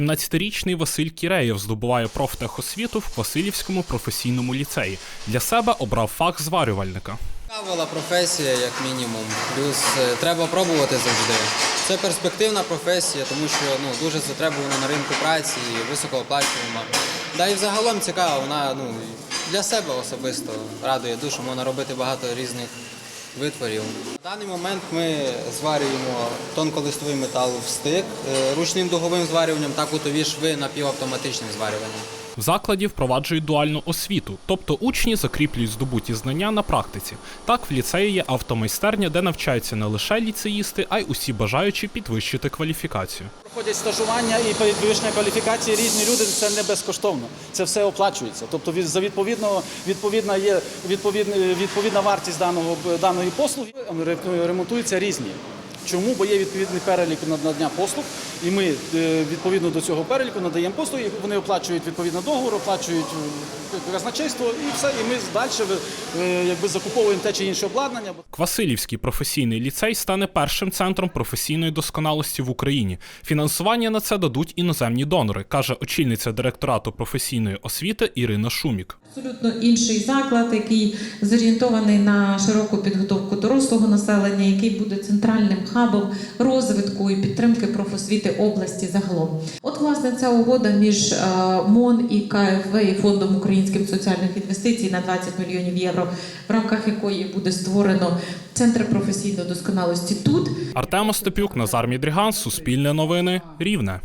17-річний Василь Кіреєв здобуває профтехосвіту в Васильівському професійному ліцеї. Для себе обрав фах зварювальника. Цікава професія, як мінімум. Плюс е, треба пробувати завжди. Це перспективна професія, тому що ну, дуже затребувана на ринку праці і високооплачувана. Да і взагалом цікава, вона ну, для себе особисто радує душу, можна робити багато різних витворів. В даний момент ми зварюємо тонколистовий метал в стик е, ручним дуговим зварюванням та кутові шви напівавтоматичним зварюванням. В закладі впроваджують дуальну освіту, тобто учні закріплюють здобуті знання на практиці. Так, в ліцеї є автомайстерня, де навчаються не лише ліцеїсти, а й усі бажаючі підвищити кваліфікацію. Проходять стажування і підвищення кваліфікації різні люди. Це не безкоштовно. Це все оплачується. Тобто за відповідно відповідна є відповідна, відповідна вартість даного даної послуги. Ремонтуються різні. Чому? Бо є відповідний перелік на надання послуг, і ми е, відповідно до цього переліку надаємо послуги. Вони оплачують відповідно договор, оплачують е, казначейство і все. І ми далі е, якби закуповуємо те чи інше обладнання. Квасилівський професійний ліцей стане першим центром професійної досконалості в Україні. Фінансування на це дадуть іноземні донори, каже очільниця директорату професійної освіти Ірина Шумік. Абсолютно інший заклад, який зорієнтований на широку підготовку дорослого населення, який буде центральним хабом розвитку і підтримки профосвіти області загалом. От власне ця угода між е, МОН і КФВ і фондом українських соціальних інвестицій на 20 мільйонів євро, в рамках якої буде створено центр професійної досконалості тут. Артем Остапюк, Назар Мідріган, Суспільне новини, Рівне.